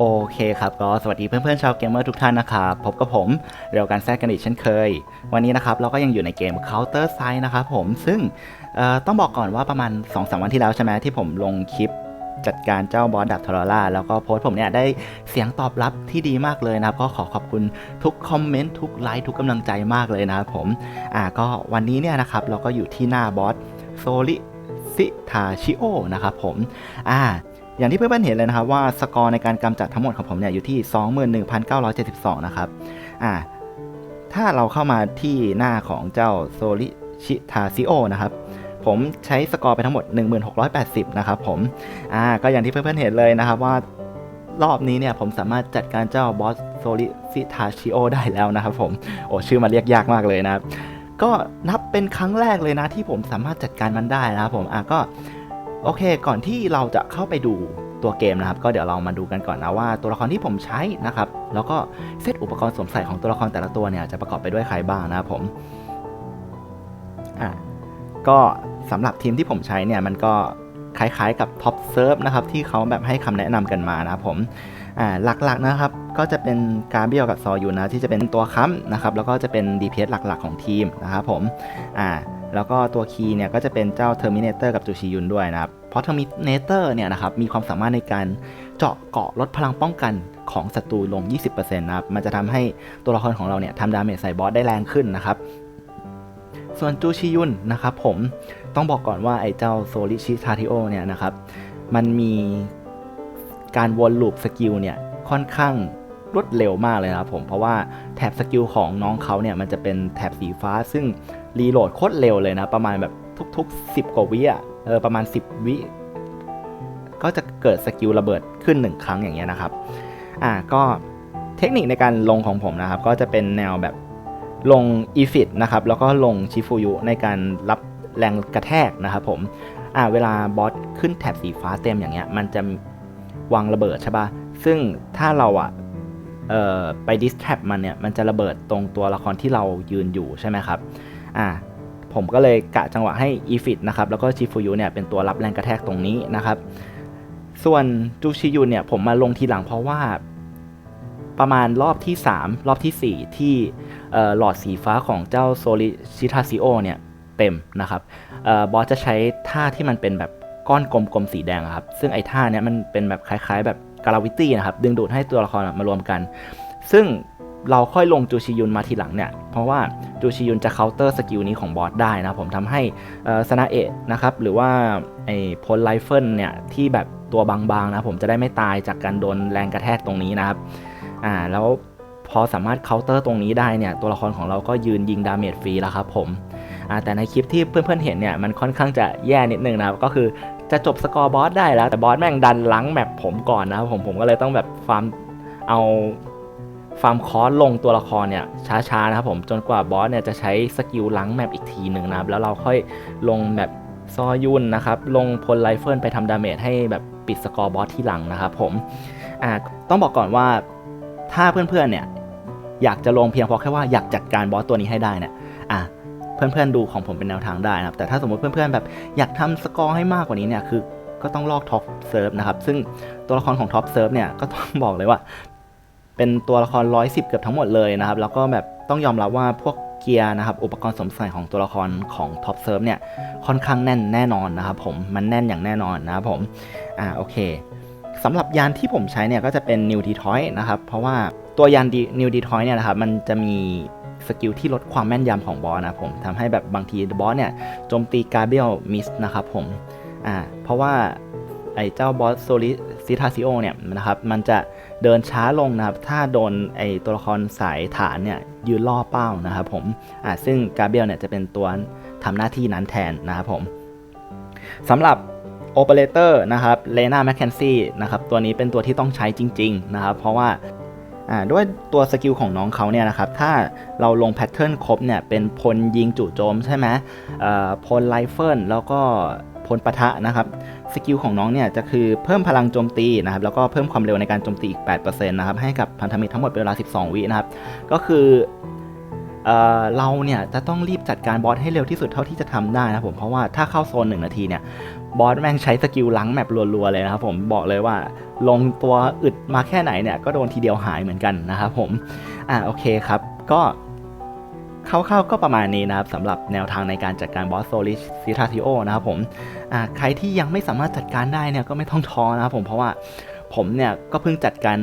โอเคครับก็สวัสดีเพื่อนๆชาวเกมเมอร์ทุกท่านนะครับพบกับผมเรียวกันแซกกันอีกเช่นเคย วันนี้นะครับเราก็ยังอยู่ในเกม Counter Side นะครับผมซึ่งต้องบอกก่อนว่าประมาณ 2-3 วันที่แล้วใช่ไหมที่ผมลงคลิปจัดการเจ้าบอสดับทรล่าแล้วก็โพสต์ผมเนี่ยได้เสียงตอบรับที่ดีมากเลยนะครับ ก็ขอขอบคุณทุกคอมเมนต์ทุกไลค์ทุกกำลังใจมากเลยนะครับผมอ่าก็วันนี้เนี่ยนะครับเราก็อยู่ที่หน้าบอสโซลิซิทาชิโอนะครับผมอ่า อย่างที่เพื่อนๆเห็นเลยนะครับว่าสกอร์ในการกำจัดทั้งหมดของผมเนี่ยอยู่ที่ 21,972 นะครับ อ่า ถ้าเราเข้ามาที่หน้าของเจ้าโซลิชิทาซิโอนะครับ ผมใช้สกอร์ไปทั้งหมด 1680 นะครับผม อ่า ก็อย่างที่เพื่อนๆเห็นเลยนะครับว่ารอบนี้เนี่ยผมสามารถจัดการเจ้าบอสโซลิซิทาชิโอได้แล้วนะครับผม โอ้ชื่อมันเรียกยากมากเลยนะครับ ก็นับเป็นครั้งแรกเลยนะที่ผมสามารถจัดการมันได้นะครับผม อะก็ โอเค ก่อนที่เราจะเข้าไปดูตัวเกมนะครับ ก็เดี๋ยวเรามาดูกันก่อนนะว่าตัวละครที่ผมใช้นะครับ แล้วก็เซตอุปกรณ์สวมใส่ของตัวละครแต่ละตัวเนี่ยจะประกอบไปด้วยใครบ้างนะครับผมอะก็สำหรับทีมที่ผมใช้เนี่ยมันก็คล้ายๆกับท็อปเซิร์ฟนะครับที่เขาแบบให้คำแนะนำกันมานะครับผมอ่าหลักๆนะครับก็จะเป็นการเบียลกับซอยูนะที่จะเป็นตัวค้ำนะครับแล้วก็จะเป็น DPS หลักๆของทีมนะครับผมอ่า แล้วก็ตัวคีย์เนี่ยก็จะเป็นเจ้า Terminator กับจูชิยุนด้วยนะครับ เพราะ Terminator เนี่ยนะครับมีความสามารถในการเจาะเกาะลดพลังป้องกันของศัตรูลง 20%นะครับ มันจะทำให้ตัวละครของเราเนี่ยทำดาเมจใส่บอสได้แรงขึ้นนะครับ ส่วนจูชิยุนนะครับผมต้องบอกก่อนว่าไอ้เจ้าโซลิชิทาทิโอเนี่ยนะครับมันมีการวนลูปสกิลเนี่ยค่อนข้างรวดเร็วมากเลยนะครับผมเพราะว่าแถบสกิลของน้องเขาเนี่ยมันจะเป็นแถบสีฟ้าซึ่ง รีโหลดโคตรเร็วเลยนะ ประมาณแบบทุก ๆ 10 กว่าวิอะเออประมาณ 10 วิ ก็จะเกิดสกิลระเบิดขึ้น 1 ครั้งอย่างเงี้ยนะครับ อ่าก็เทคนิคในการลงของผมนะครับ ก็จะเป็นแนวแบบลงอีฟิตนะครับ แล้วก็ลงชิฟูยุในการรับแรงกระแทกนะครับผม อ่าเวลาบอสขึ้นแถบสีฟ้าเต็มอย่างเงี้ย มันจะวางระเบิดใช่ปะ่ะ ซึ่งถ้าเราอะเอ่อไปดิสแทรปมันเนี่ย มันจะระเบิดตรงตัวละครที่เรายืนอยู่ใช่ไหมครับ อ่าผมก็เลยกะจังหวะให้อีฟิตนะครับแล้วก็ชิฟูยุเนี่ยเป็นตัวรับแรงกระแทกตรงนี้นะครับ ส่วนจูชิยุเนี่ยผมมาลงทีหลังเพราะว่าประมาณรอบที่ 3 รอบทีสี่4 ที่หลอดสีฟ้าของเจ้าโซลิชิทาซิโอเนี่ยเต็มนะครับออบอสจะใช้ท่าที่มันเป็นแบบก้อนกลมๆสีแดงครับ ซึ่งไอ้ท่าเนี้ยมันเป็นแบบคล้ายๆ แบบกราวิตี้นะครับ ดึงดูดให้ตัวละครมารวมกัน ซึ่งเราค่อยลงจูชิยุนมาทีหลังเนี่ย เพราะว่า จูชิยุนจะเคาน์เตอร์สกิลนี้ของบอสได้นะผมทำให้สนาเอะนะครับหรือว่าไอ้พลไลเฟิลเนี่ยที่แบบตัวบางๆนะผมจะได้ไม่ตายจากการโดนแรงกระแทกตรงนี้นะครับอ่าแล้วพอสามารถเคาน์เตอร์ตรงนี้ได้เนี่ยตัวละครของเราก็ยืนยิงดาเมจฟรีแล้วครับผมอ่าแต่ในคลิปที่เพื่อนๆเห็นเนี่ยมันค่อนข้างจะแย่นิดนึงนะครับก็คือจะจบสกอร์บอสได้แล้วแต่บอสแม่งดันหลังแมปผมก่อนนะครับผมผมก็เลยต้องแบบฟาร์มเอา ฟาร์มคอสลงตัวละครเนี่ยช้าๆนะครับผมจนกว่าบอสเนี่ยจะใช้สกิลล้างแมปอีกทีหนึ่งนะครับแล้วเราค่อยลงแบบซอยุนนะครับลงพลไลเฟิลไปทำดาเมจให้แบบปิดสกอร์บอสที่หลังนะครับผมอ่าต้องบอกก่อนว่าถ้าเพื่อนๆเนี่ยอยากจะลงเพียงเพราะแค่ว่าอยากจัดการบอสตัวนี้ให้ได้เนี่ยอะเพื่อนๆดูของผมเป็นแนวทางได้นะครับ แต่ถ้าสมมติเพื่อนๆแบบอยากทำสกอร์ให้มากกว่านี้เนี่ยคือก็ต้องลอกท็อปเซิร์ฟนะครับ ซึ่งตัวละครของท็อปเซิร์ฟเนี่ยก็ต้องบอกเลยว่า เป็นตัวละคร 110 เกือบทั้งหมดเลยนะครับ แล้วก็แบบต้องยอมรับว่าพวกเกียร์นะครับ อุปกรณ์สมใส่ของตัวละครของท็อปเซิร์ฟเนี่ยค่อนข้างแน่นแน่นอนนะครับผม มันแน่นอย่างแน่นอนนะครับผม อ่าโอเคสำหรับยานที่ผมใช้เนี่ยก็จะเป็นนิวดีทอยนะครับ เพราะว่าตัวยานนิวดีทอยเนี่ยนะครับมันจะมีสกิลที่ลดความแม่นยำของบอสนะผมทำให้แบบบางทีบอสเนี่ยโจมตีกาเบียลมิสนะครับผมอ่าเพราะว่าไอ้เจ้าบอสโซลิ ซิทาซิโอเนี่ยนะครับมันจะเดินช้าลงนะครับถ้าโดนไอตัวละครสายฐานเนี่ยยืนล่อเป้านะครับผมอ่าซึ่งกาเบียลเนี่ยจะเป็นตัวทำหน้าที่นั้นแทนนะครับผมสำหรับโอเปอเรเตอร์นะครับเลนาแมคเคนซี่นะครับตัวนี้เป็นตัวที่ต้องใช้จริงๆนะครับเพราะว่าด้วยตัวสกิลของน้องเขาเนี่ยนะครับถ้าเราลงแพทเทิร์นครบเนี่ยเป็นพลยิงจู่โจมใช่ไหมอ่อพลไลเฟิลแล้วก็ พลปะทะนะครับสกิลของน้องเนี่ยจะคือเพิ่มพลังโจมตีนะครับแล้วก็เพิ่มความเร็วในการโจมตีอีก 8%นะครับให้กับพันธมิตรทั้งหมดเป็นเวลา 12 วินะครับก็คือเอเราเนี่ยจะต้องรีบจัดการบอสให้เร็วที่สุดเท่าที่จะทำได้นะผมเพราะว่าถ้าเข้าโซน 1 นาทีเนี่ยบอสแม่งใช้สกิลล้างแมปรัวๆเลยนะครับผมบอกเลยว่าลงตัวอึดมาแค่ไหนเนี่ยก็โดนทีเดียวหายเหมือนกันนะครับผมอ่าโอเคครับก็ คร่าวๆก็ประมาณนี้นะครับสำหรับแนวทางในการจัดการบอสโซลิสซิทาซิโอนะครับผมใครที่ยังไม่สามารถจัดการได้เนี่ยก็ไม่ต้องท้อนะครับผมเพราะว่าผมเนี่ยก็เพิ่งจัดการ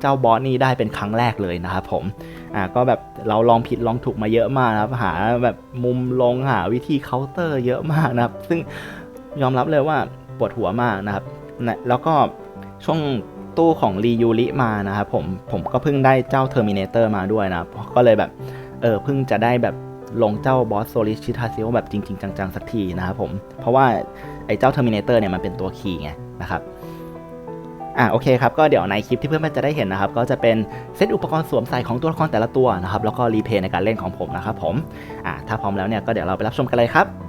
เจ้าบอสนี้ได้เป็นครั้งแรกเลยนะครับผมอ่าก็แบบเราลองผิดลองถูกมาเยอะมากนะครับหาแบบมุมลงหาวิธีเคาน์เตอร์เยอะมากนะครับ ซึ่งยอมรับเลยว่าปวดหัวมากนะครับนะแล้วก็ช่วงตู้ของรียูริมานะครับผมผมก็เพิ่งได้เจ้าเทอร์มินเตอร์มาด้วยนะก็เลยแบบ เออเพิ่งจะได้แบบลงเจ้าบอสโซลิชิทาซิโอแบบจริง ๆ จังๆ สักทีนะครับผม เพราะว่าไอ้เจ้าเทอร์มินเตอร์เนี่ยมันเป็นตัวคีย์ไงนะครับอ่าโอเคครับก็เดี๋ยวในคลิปที่เพื่อนๆจะได้เห็นนะครับ ก็จะเป็นเซตอุปกรณ์สวมใส่ของตัวละครแต่ละตัวนะครับแล้วก็รีเพย์ในการเล่นของผมนะครับผมอ่าถ้าพร้อมแล้วเนี่ยก็เดี๋ยวเราไปรับชมกันเลยครับ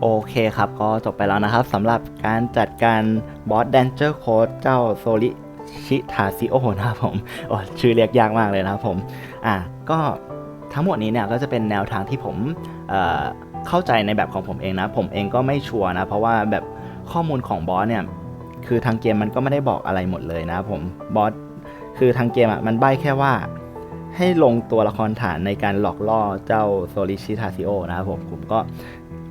โอเคครับก็จบไปแล้วนะครับสำหรับการจัดการบอส Danger Code เจ้าโซลิชิทาซิโอนะครับผมโอ้ชื่อเรียกยากมากเลยนะครับผมอะก็ทั้งหมดนี้เนี่ยก็จะเป็นแนวทางที่ผมเเข้าใจในแบบของผมเองนะ ผมเองก็ไม่ชัวร์นะ เพราะว่าแบบข้อมูลของบอสเนี่ย คือทางเกมมันก็ไม่ได้บอกอะไรหมดเลยนะครับผมบอสคือทางเกมอะมันใบ้แค่ว่าให้ลงตัวละครฐานในการหลอกล่อเจ้าโซลิชิทาซิโอนะครับผมผมก็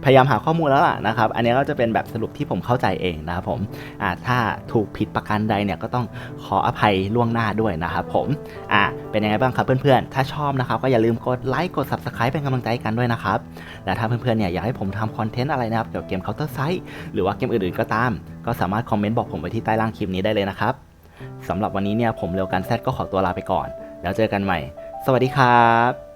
พยายามหาข้อมูลแล้วล่ะนะครับ อันนี้ก็จะเป็นแบบสรุปที่ผมเข้าใจเองนะครับผมอ่าถ้าถูกผิดประการใดเนี่ยก็ต้องขออภัยล่วงหน้าด้วยนะครับผมอ่าเป็นยังไงบ้างครับเพื่อนๆ ถ้าชอบนะครับก็อย่าลืมกดไลค์กด subscribe เป็นกำลังใจกันด้วยนะครับ และถ้าเพื่อนๆเนี่ยอยากให้ผมทำคอนเทนต์อะไรนะครับเกี่ยวกับเกม Counter Strike หรือว่าเกมอื่นๆก็ตาม ก็สามารถคอมเมนต์บอกผมไว้ที่ใต้ล่างคลิปนี้ได้เลยนะครับสำหรับวันนี้เนี่ยผมเร็วกันแซดก็ขอตัวลาไปก่อน แล้วเจอกันใหม่ สวัสดีครับ